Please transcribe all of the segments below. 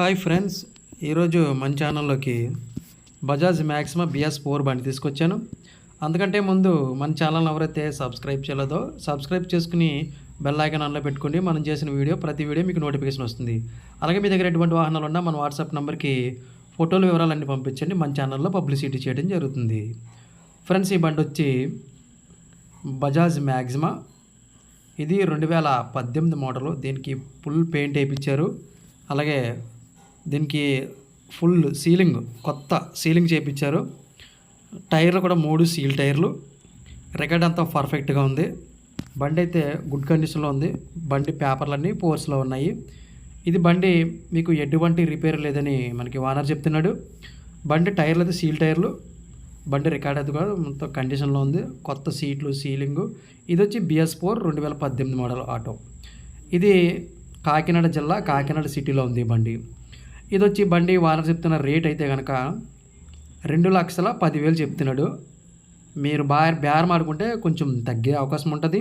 Hi friends ఈరోజు మన ఛానల్లోకి బజాజ్ మ్యాక్సిమా బిఎస్ ఫోర్ బండి తీసుకొచ్చాను. అందుకంటే ముందు మన ఛానల్ ఎవరైతే సబ్స్క్రైబ్ చేయలేదో సబ్స్క్రైబ్ చేసుకుని బెల్ ఐకాన్ ఆన్లో పెట్టుకోండి. మనం చేసిన వీడియో ప్రతి వీడియో మీకు నోటిఫికేషన్ వస్తుంది. అలాగే మీ దగ్గర ఎటువంటి వాహనాలు ఉన్నా మన వాట్సాప్ నెంబర్కి ఫోటోలు వివరాలన్నీ పంపించండి. మన ఛానల్లో పబ్లిసిటీ చేయడం జరుగుతుంది. ఫ్రెండ్స్ ఈ బండి వచ్చి బజాజ్ మ్యాక్సిమా ఇది రెండు వేల పద్దెనిమిది మోడలు. దీనికి ఫుల్ పెయింట్ వేయించారు. అలాగే దీనికి ఫుల్ సీలింగ్ కొత్త సీలింగ్ చేయించారు టైర్లు కూడా మూడు సీల్ టైర్లు. రికార్డ్ అంతా పర్ఫెక్ట్గా ఉంది. బండి అయితే గుడ్ కండిషన్లో ఉంది. బండి పేపర్లన్నీ పోర్స్లో ఉన్నాయి. ఇది బండి మీకు ఎటువంటి రిపేర్ లేదని మనకి ఓనర్ చెప్తున్నాడు. బండి టైర్లు అయితే సీల్ టైర్లు. బండి రికార్డ్ అయితే కూడా మొత్తం కండిషన్లో ఉంది. కొత్త సీట్లు సీలింగు. ఇది వచ్చి బిఎస్ ఫోర్ రెండు వేల పద్దెనిమిది మోడల్ ఆటో. ఇది కాకినాడ జిల్లా కాకినాడ సిటీలో ఉంది బండి. ఇది వచ్చి బండి వానర్ చెప్తున్న రేట్ అయితే కనుక రెండు లక్షల పదివేలు చెప్తున్నాడు. మీరు బా బేరం ఆడుకుంటే కొంచెం తగ్గే అవకాశం ఉంటుంది.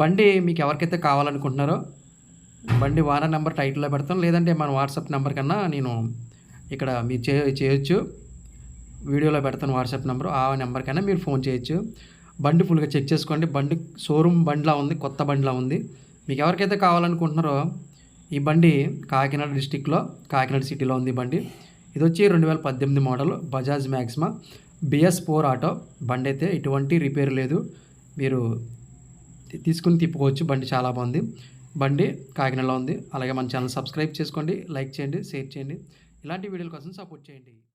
బండి మీకు ఎవరికైతే కావాలనుకుంటున్నారో బండి వారా నెంబర్ టైటిల్లో పెడతాం. లేదంటే మన వాట్సాప్ నెంబర్ కన్నా నేను ఇక్కడ మీరు చే చేయొచ్చు. వీడియోలో పెడతాను వాట్సాప్ నెంబర్. ఆ నెంబర్ కన్నా మీరు ఫోన్ చేయొచ్చు. బండి ఫుల్గా చెక్ చేసుకోండి. బండి షోరూమ్ బండిలా ఉంది కొత్త బండిలా ఉంది. మీకు ఎవరికైతే కావాలనుకుంటున్నారో ఈ బండి కాకినాడ డిస్టిక్లో కాకినాడ సిటీలో ఉంది ఈ బండి. ఇది వచ్చి రెండు వేల పద్దెనిమిది model Bajaj Maxima BS four auto బండి అయితే ఎటువంటి రిపేర్ లేదు. మీరు తీసుకుని తిప్పుకోవచ్చు. బండి చాలా బాగుంది. బండి కాకినాడలో ఉంది. అలాగే మన ఛానల్ సబ్స్క్రైబ్ చేసుకోండి లైక్ చేయండి షేర్ చేయండి. ఇలాంటి వీడియోల కోసం సపోర్ట్ చేయండి.